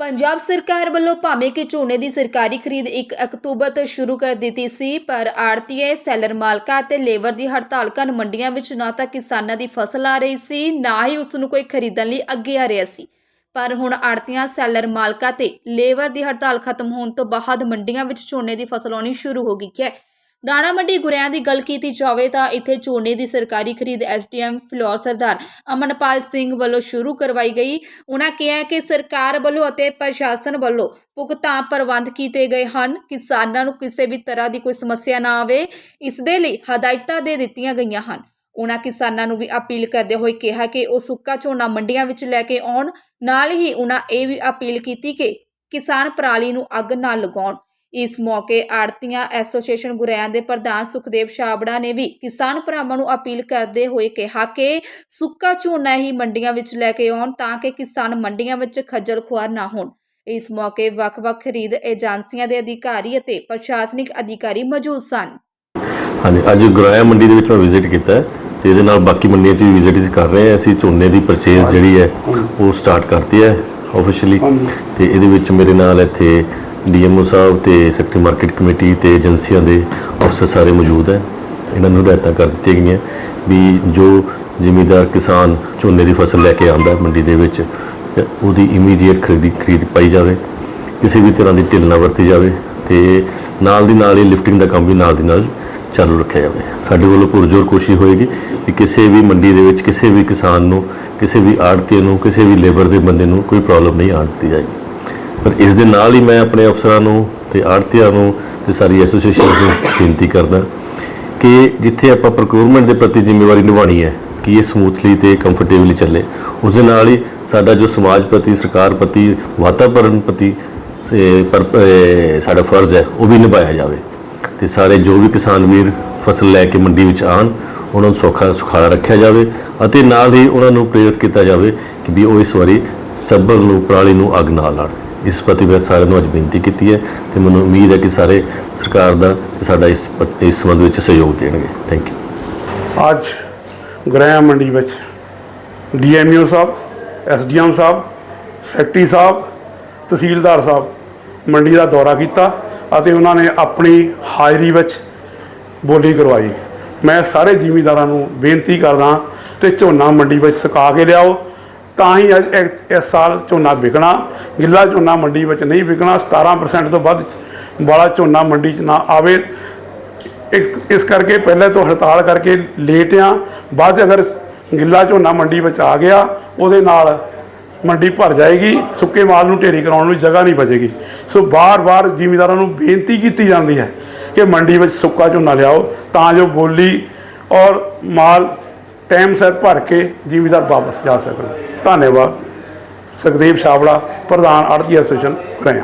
ਪੰਜਾਬ ਸਰਕਾਰ ਵੱਲੋਂ ਭਾਵੇਂ ਕਿ ਝੋਨੇ ਦੀ ਸਰਕਾਰੀ ਖਰੀਦ 1 ਅਕਤੂਬਰ ਤੋਂ ਸ਼ੁਰੂ ਕਰ ਦਿੱਤੀ ਸੀ, ਪਰ ਆੜਤੀਏ, ਸੈਲਰ ਮਾਲਕਾਂ ਅਤੇ ਲੇਬਰ ਦੀ ਹੜਤਾਲ ਕਾਰਨ ਮੰਡੀਆਂ ਵਿੱਚ ਨਾ ਤਾਂ ਕਿਸਾਨਾਂ ਦੀ ਫਸਲ ਆ ਰਹੀ ਸੀ, ਨਾ ਹੀ ਉਸ ਨੂੰ ਕੋਈ ਖਰੀਦਣ ਲਈ ਅੱਗੇ ਆ ਰਿਹਾ ਸੀ। ਪਰ ਹੁਣ ਆੜਤੀਆਂ, ਸੈਲਰ ਮਾਲਕਾਂ ਤੇ ਲੇਬਰ ਦੀ ਹੜਤਾਲ ਖਤਮ ਹੋਣ ਤੋਂ ਬਾਅਦ ਮੰਡੀਆਂ ਵਿੱਚ ਝੋਨੇ ਦੀ ਫਸਲ ਆਉਣੀ ਸ਼ੁਰੂ ਹੋ ਗਈ ਹੈ। ਦਾਣਾ ਮੰਡੀ ਗੁਰਿਆਂ ਦੀ ਗੱਲ ਕੀਤੀ ਜਾਵੇ ਤਾਂ ਇੱਥੇ ਝੋਨੇ ਦੀ ਸਰਕਾਰੀ ਖਰੀਦ ਐਸਡੀਐਮ ਫਲੋਰ ਸਰਦਾਰ ਅਮਨਪਾਲ ਸਿੰਘ ਵੱਲੋਂ ਸ਼ੁਰੂ ਕਰਵਾਈ ਗਈ। ਉਹਨਾਂ ਕਿਹਾ ਕਿ ਸਰਕਾਰ ਵੱਲੋਂ ਅਤੇ ਪ੍ਰਸ਼ਾਸਨ ਵੱਲੋਂ ਭੁਗਤਾਨ ਪ੍ਰਬੰਧ ਕੀਤੇ ਗਏ ਹਨ। ਕਿਸਾਨਾਂ ਨੂੰ ਕਿਸੇ ਵੀ ਤਰ੍ਹਾਂ ਦੀ ਕੋਈ ਸਮੱਸਿਆ ਨਾ ਆਵੇ। ਇਸ ਦੇ ਲਈ ਹਦਾਇਤਾਂ ਦੇ ਦਿੱਤੀਆਂ ਗਈਆਂ ਹਨ। ਉਹਨਾਂ ਕਿਸਾਨਾਂ ਨੂੰ ਵੀ ਅਪੀਲ ਕਰਦੇ ਹੋਏ ਕਿਹਾ ਕਿ ਉਹ ਸੁੱਕਾ ਝੋਨਾ ਮੰਡੀਆਂ ਵਿੱਚ ਲੈ ਕੇ ਆਉਣ। ਨਾਲ ਹੀ ਉਹਨਾਂ ਇਹ ਵੀ ਅਪੀਲ ਕੀਤੀ ਕਿ ਕਿਸਾਨ ਪਰਾਲੀ ਨੂੰ ਅੱਗ ਨਾ ਲਗਾਉਣ। ਇਸ ਮੌਕੇ ਆੜਤੀਆਂ ਐਸੋਸੀਏਸ਼ਨ ਗੁਰੈਆਂ ਦੇ ਪ੍ਰਧਾਨ ਸੁਖਦੇਵ ਛਾਬੜਾ ਨੇ ਵੀ ਕਿਸਾਨ ਭਰਾਵਾਂ ਨੂੰ ਅਪੀਲ ਕਰਦੇ ਹੋਏ ਕਿਹਾ ਕਿ ਸੁੱਕਾ ਝੋਨਾ ਹੀ ਮੰਡੀਆਂ ਵਿੱਚ ਲੈ ਕੇ ਆਉਣ ਤਾਂ ਕਿ ਕਿਸਾਨ ਮੰਡੀਆਂ ਵਿੱਚ ਖੱਜਲ ਖੁਆਰ ਨਾ ਹੋਣ। ਇਸ ਮੌਕੇ ਵੱਖ-ਵੱਖ ਖਰੀਦ ਏਜੰਸੀਆਂ ਦੇ ਅਧਿਕਾਰੀ ਅਤੇ ਪ੍ਰਸ਼ਾਸਨਿਕ ਅਧਿਕਾਰੀ ਮੌਜੂਦ ਸਨ। ਹਾਂਜੀ ਅੱਜ ਗੁਰਾਇਆ ਮੰਡੀ ਦੇ ਵਿੱਚ ਮੈਂ ਵਿਜ਼ਿਟ ਕੀਤਾ ਤੇ ਇਹਦੇ ਨਾਲ ਬਾਕੀ ਮੰਡੀਆਂ 'ਚ ਵੀ ਵਿਜ਼ਿਟਸ ਕਰ ਰਹੇ ਹਾਂ। ਅਸੀਂ ਝੋਨੇ ਦੀ ਪਰਚੇਜ਼ ਜਿਹੜੀ ਹੈ ਉਹ ਸਟਾਰਟ ਕਰਤੀ ਹੈ ਆਫੀਸ਼ੀਅਲੀ ਤੇ ਇਹਦੇ ਵਿੱਚ ਮੇਰੇ ਨਾਲ ਇੱਥੇ ਡੀਐਮਓ ਸਾਹਿਬ ਤੇ ਸੈਕਟਰੀ ਮਾਰਕੀਟ ਕਮੇਟੀ ਤੇ ਏਜੰਸੀਆਂ ਦੇ ਅਫਸਰ ਸਾਰੇ ਮੌਜੂਦ ਹੈ। ਇਹਨਾਂ ਨੂੰ ਹਦਾਇਤਾਂ ਕਰ ਦਿੱਤੀਆਂ ਗਈਆਂ ਵੀ ਜੋ ਜ਼ਿਮੀਦਾਰ ਕਿਸਾਨ ਝੋਨੇ ਦੀ ਫਸਲ ਲੈ ਕੇ ਆਉਂਦਾ ਮੰਡੀ ਦੇ ਵਿੱਚ ਉਹਦੀ ਇਮੀਡੀਏਟ ਖਰੀਦੀ, ਖਰੀਦ ਪਾਈ ਜਾਵੇ, ਕਿਸੇ ਵੀ ਤਰ੍ਹਾਂ ਦੀ ਢਿੱਲ ਨਾ ਵਰਤੀ ਜਾਵੇ ਤੇ ਨਾਲ ਦੀ ਨਾਲ ਹੀ ਲਿਫਟਿੰਗ ਦਾ ਕੰਮ ਵੀ ਨਾਲ ਦੀ ਨਾਲ ਚਾਲੂ ਰੱਖਿਆ ਜਾਵੇ। ਸਾਡੇ ਵੱਲੋਂ ਪੁਰਜੋਰ ਕੋਸ਼ਿਸ਼ ਹੋਏਗੀ ਕਿ ਕਿਸੇ ਵੀ ਮੰਡੀ ਦੇ ਵਿੱਚ ਕਿਸੇ ਵੀ ਕਿਸਾਨ ਨੂੰ, ਕਿਸੇ ਵੀ ਆੜਤੀ ਨੂੰ, ਕਿਸੇ ਵੀ ਲੇਬਰ ਦੇ ਬੰਦੇ ਨੂੰ ਕੋਈ ਪ੍ਰੋਬਲਮ ਨਹੀਂ ਆਉਣ ਦਿੱਤੀ ਜਾਏਗੀ। ਪਰ ਇਸ ਦੇ ਨਾਲ ਹੀ ਮੈਂ ਆਪਣੇ ਅਫਸਰਾਂ ਨੂੰ ਤੇ ਆੜਤੀਆਂ ਨੂੰ ਤੇ ਸਾਰੀ ਐਸੋਸੀਏਸ਼ਨ ਨੂੰ ਬੇਨਤੀ ਕਰਦਾ ਕਿ ਜਿੱਥੇ ਆਪਾਂ ਪ੍ਰੋਕਿਊਰਮੈਂਟ ਦੇ ਪ੍ਰਤੀ ਜ਼ਿੰਮੇਵਾਰੀ ਨਿਭਾਉਣੀ ਹੈ, ਕਿ ਇਹ ਸਮੂਥਲੀ ਤੇ ਕੰਫਰਟੇਬਲੀ ਚੱਲੇ। ਉਸ ਦੇ ਨਾਲ ਹੀ ਸਾਡਾ ਜੋ ਸਮਾਜ ਪ੍ਰਤੀ, ਸਰਕਾਰ ਪ੍ਰਤੀ ਵਾਤਾਵਰਣ ਪ੍ਰਤੀ ਸਾਡਾ ਫਰਜ਼ ਹੈ, ਉਹ ਵੀ ਨਿਭਾਇਆ ਜਾਵੇ। ਤੇ ਸਾਰੇ ਜੋ ਵੀ ਕਿਸਾਨ ਵੀਰ ਫਸਲ ਲੈ ਕੇ ਮੰਡੀ ਵਿੱਚ ਆਣ ਉਹਨਾਂ ਨੂੰ ਸੌਖਾ ਸੁਖਾਲਾ ਰੱਖਿਆ ਜਾਵੇ ਅਤੇ ਨਾਲ ਹੀ ਉਹਨਾਂ ਨੂੰ ਪ੍ਰੇਰਿਤ ਕੀਤਾ ਜਾਵੇ ਕਿ ਵੀ ਉਹ ਇਸ ਵਾਰੀ ਸੱਬਲ ਨੂੰ, ਪਰਾਲੀ ਨੂੰ ਅੱਗ ਨਾ ਲਾਣ। ਇਸ ਪ੍ਰਤੀ ਮੈਂ ਸਾਰਿਆਂ ਨੂੰ ਅੱਜ ਬੇਨਤੀ ਕੀਤੀ ਹੈ ਤੇ ਮੈਨੂੰ ਉਮੀਦ ਹੈ ਕਿ ਸਾਰੇ ਸਰਕਾਰ ਦਾ ਤੇ ਸਾਡਾ ਇਸ ਇਸ ਸੰਬੰਧ ਵਿੱਚ ਸਹਿਯੋਗ ਦੇਣਗੇ। ਥੈਂਕ ਯੂ ਅੱਜ ਗ੍ਰਹਿ ਮੰਡੀ ਵਿੱਚ ਡੀਐਮਯੂ ਸਾਹਿਬ ਐਸਡੀਐਮ ਸਾਹਿਬ, ਸੈਕਟਰੀ ਸਾਹਿਬ, ਤਹਿਸੀਲਦਾਰ ਸਾਹਿਬ ਮੰਡੀ ਦਾ ਦੌਰਾ ਕੀਤਾ ਅਤੇ ਉਹਨਾਂ ਨੇ ਆਪਣੀ ਹਾਜ਼ਰੀ ਵਿੱਚ ਬੋਲੀ ਕਰਵਾਈ। ਮੈਂ ਸਾਰੇ ਜ਼ਿਮੀਂਦਾਰਾਂ ਨੂੰ ਬੇਨਤੀ ਕਰਦਾ ਤੇ ਝੋਨਾ ਮੰਡੀ ਵਿੱਚ ਸੁਕਾ ਕੇ ਲਿਆਓ। ਤਾਂ ਹੀ ਅੱਜ ਇਸ- ਇਸ ਸਾਲ ਝੋਨਾ ਵਿਕਣਾ। ਗਿੱਲਾ ਝੋਨਾ ਮੰਡੀ ਵਿੱਚ ਨਹੀਂ ਵਿਕਣਾ। 17% ਤੋਂ ਵੱਧ ਵਾਲਾ ਝੋਨਾ ਮੰਡੀ 'ਚ ਨਾ ਆਵੇ। ਇਸ ਕਰਕੇ ਪਹਿਲੇ ਤੋਂ ਹੜਤਾਲ ਕਰਕੇ ਲੇਟ ਆ। ਬਾਅਦ ਅਗਰ ਗਿੱਲਾ ਝੋਨਾ ਮੰਡੀ ਵਿੱਚ ਆ ਗਿਆ, ਉਹਦੇ ਨਾਲ ਮੰਡੀ ਭਰ ਜਾਏਗੀ। ਸੁੱਕੇ ਮਾਲ ਨੂੰ ਢੇਰੀ ਕਰਾਉਣ ਲਈ ਜਗ੍ਹਾ ਨਹੀਂ ਬਚੇਗੀ। ਸੋ ਬਾਰ-ਬਾਰ ਜ਼ਿਮੀਂਦਾਰਾਂ ਨੂੰ ਬੇਨਤੀ ਕੀਤੀ ਜਾਂਦੀ ਹੈ ਕਿ ਮੰਡੀ ਵਿੱਚ ਸੁੱਕਾ ਝੋਨਾ ਲਿਆਓ, ਤਾਂ ਜੋ ਬੋਲੀ ਔਰ ਮਾਲ ਟਾਈਮ ਸਿਰ ਭਰ ਕੇ ਜ਼ਿਮੀਂਦਾਰ ਵਾਪਸ ਜਾ ਸਕਣ। ਧੰਨਵਾਦ। ਸੁਖਦੇਵ ਛਾਬੜਾ, ਪ੍ਰਧਾਨ ਆੜਤੀ ਐਸੋਸੀਏਸ਼ਨ, ਕਰਿਆ।